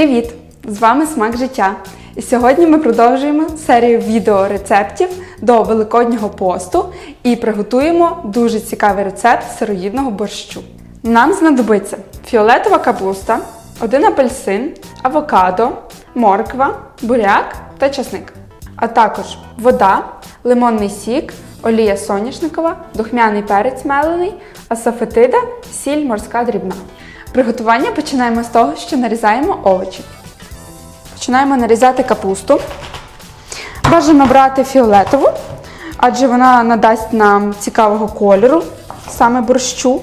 Привіт! З вами Смак життя. І сьогодні ми продовжуємо серію відеорецептів до Великоднього посту і приготуємо дуже цікавий рецепт сироїдного борщу. Нам знадобиться фіолетова капуста, один апельсин, авокадо, морква, буряк та часник, а також вода, лимонний сік, олія соняшникова, духмяний перець мелений, асафетида, сіль морська дрібна. Приготування починаємо з того, що нарізаємо овочі. Починаємо нарізати капусту. Бажано брати фіолетову, адже вона надасть нам цікавого кольору, саме борщу.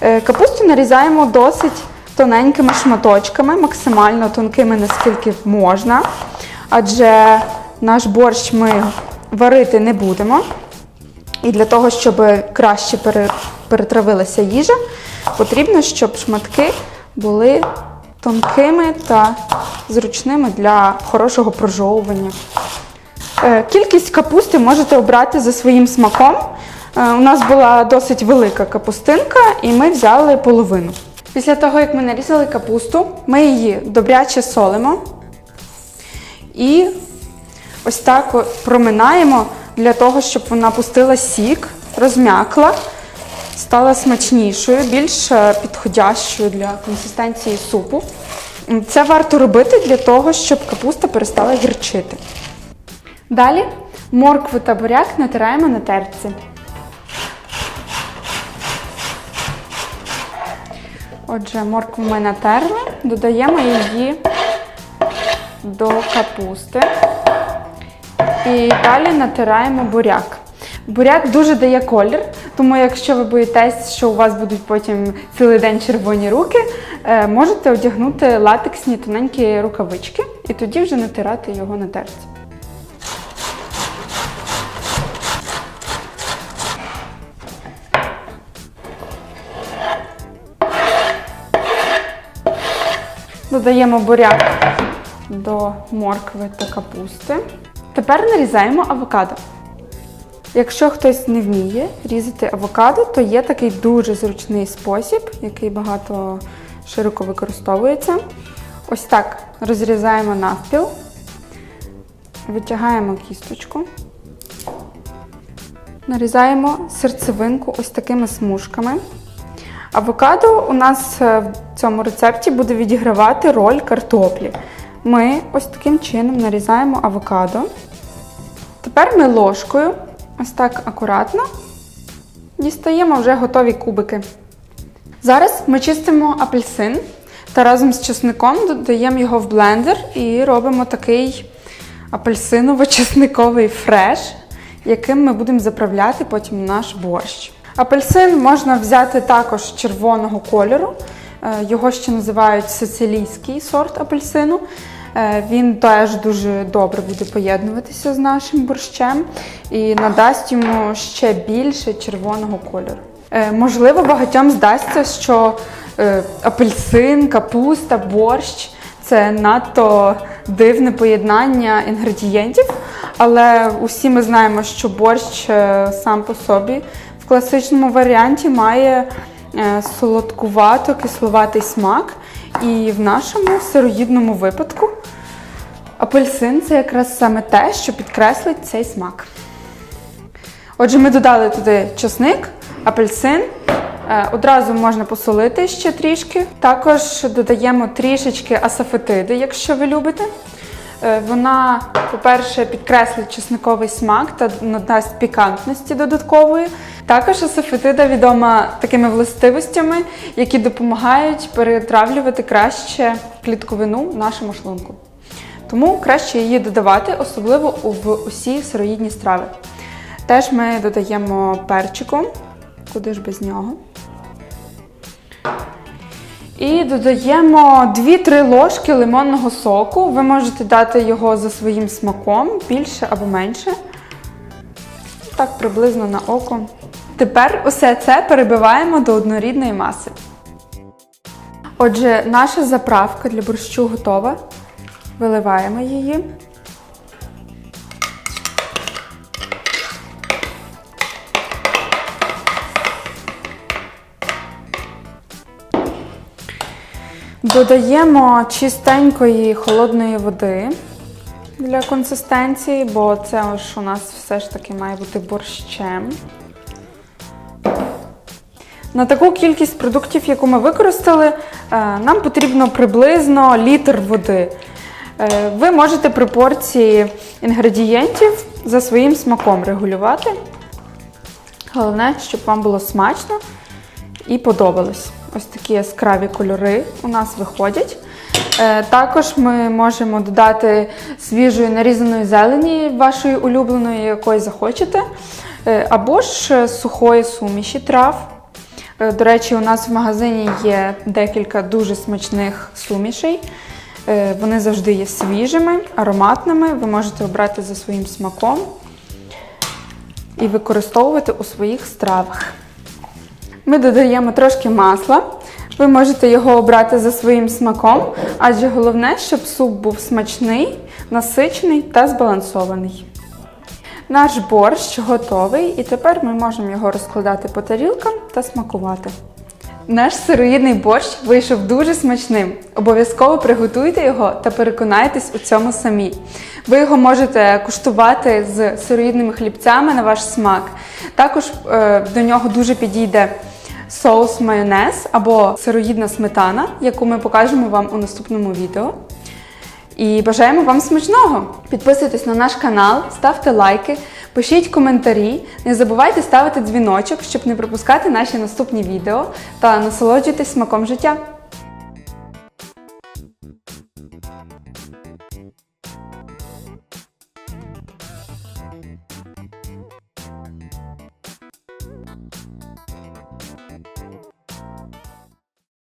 Е, Капусту нарізаємо досить тоненькими шматочками, максимально тонкими, наскільки можна. Адже наш борщ ми варити не будемо. І для того, щоб краще перетравилася їжа, потрібно, щоб шматки були тонкими та зручними для хорошого прожовування. Е, Кількість капусти можете обрати за своїм смаком. Е, У нас була досить велика капустинка, і ми взяли половину. Після того, як ми нарізали капусту, ми її добряче солимо і ось так проминаємо для того, щоб вона пустила сік, розм'якла, стала смачнішою, більш е, підходящою для консистенції супу. Це варто робити для того, щоб капуста перестала гірчити. Далі моркву та буряк натираємо на терці. Отже, моркву ми натерли, додаємо її до капусти. І далі натираємо буряк. Буряк дуже дає колір, тому якщо ви боїтесь, що у вас будуть потім цілий день червоні руки, е, можете одягнути латексні тоненькі рукавички і тоді вже натирати його на терці. Додаємо буряк до моркви та капусти. Тепер нарізаємо авокадо. Якщо хтось не вміє різати авокадо, то є такий дуже зручний спосіб, який багато широко використовується. Ось так розрізаємо навпіл, витягаємо кісточку, нарізаємо серцевинку ось такими смужками. Авокадо у нас е, в цьому рецепті буде відігравати роль картоплі. Ми ось таким чином нарізаємо авокадо. Тепер ми ложкою, ось так акуратно, дістаємо вже готові кубики. Зараз ми чистимо апельсин та разом з чесником додаємо його в блендер і робимо такий апельсиново-чесниковий фреш, яким ми будемо заправляти потім наш борщ. Апельсин можна взяти також червоного кольору. Е, Його ще називають сицилійський сорт апельсину. Е, Він теж дуже добре буде поєднуватися з нашим борщем і надасть йому ще більше червоного кольору. Е, Можливо, багатьом здасться, що е, апельсин, капуста, борщ це надто дивне поєднання інгредієнтів, але усі ми знаємо, що борщ сам по собі в класичному варіанті має е, солодкувато-кисловатий смак. І в нашому сироїдному випадку апельсин це якраз саме те, що підкреслить цей смак. Отже, ми додали туди чесник, апельсин. Е, Одразу можна посолити ще трішки. Також додаємо трішечки асафетиди, якщо ви любите. Е, Вона, по-перше, підкреслить чесниковий смак та надасть пікантності додаткової. Також асафетида відома такими властивостями, які допомагають перетравлювати краще клітковину в нашому шлунку. Тому краще її додавати, особливо в усі сироїдні страви. Теж ми додаємо перчику, куди ж без нього. І додаємо 2-3 ложки лимонного соку. Ви можете дати його за своїм смаком, більше або менше. Так, приблизно на око. Тепер усе це перебиваємо до однорідної маси. Отже, наша заправка для борщу готова. Виливаємо її. Додаємо чистенької холодної води для консистенції, бо це ось у нас все ж таки має бути борщем. На таку кількість продуктів, яку ми використали, е, нам потрібно приблизно літр води. Е, Ви можете пропорції інгредієнтів за своїм смаком регулювати. Головне, щоб вам було смачно і подобалось. Ось такі яскраві кольори у нас виходять. Е, Також ми можемо додати свіжої нарізаної зелені, вашої улюбленої, якої захочете, або ж сухої суміші трав. Е, До речі, у нас в магазині є декілька дуже смачних сумішей. Е, Вони завжди є свіжими, ароматними. Ви можете обрати за своїм смаком і використовувати у своїх стравах. Ми додаємо трошки масла. Ви можете його обрати за своїм смаком, адже головне, щоб суп був смачний, насичений та збалансований. Наш борщ готовий, і тепер ми можемо його розкладати по тарілкам та смакувати. Наш сироїдний борщ вийшов дуже смачним. Обов'язково приготуйте його та переконайтесь у цьому самі. Ви його можете куштувати з сироїдними хлібцями на ваш смак. Також е, до нього дуже підійде соус майонез або сироїдна сметана, яку ми покажемо вам у наступному відео. І бажаємо вам смачного! Підписуйтесь на наш канал, ставте лайки, пишіть коментарі, не забувайте ставити дзвіночок, щоб не пропускати наші наступні відео та насолоджуйтесь смаком життя.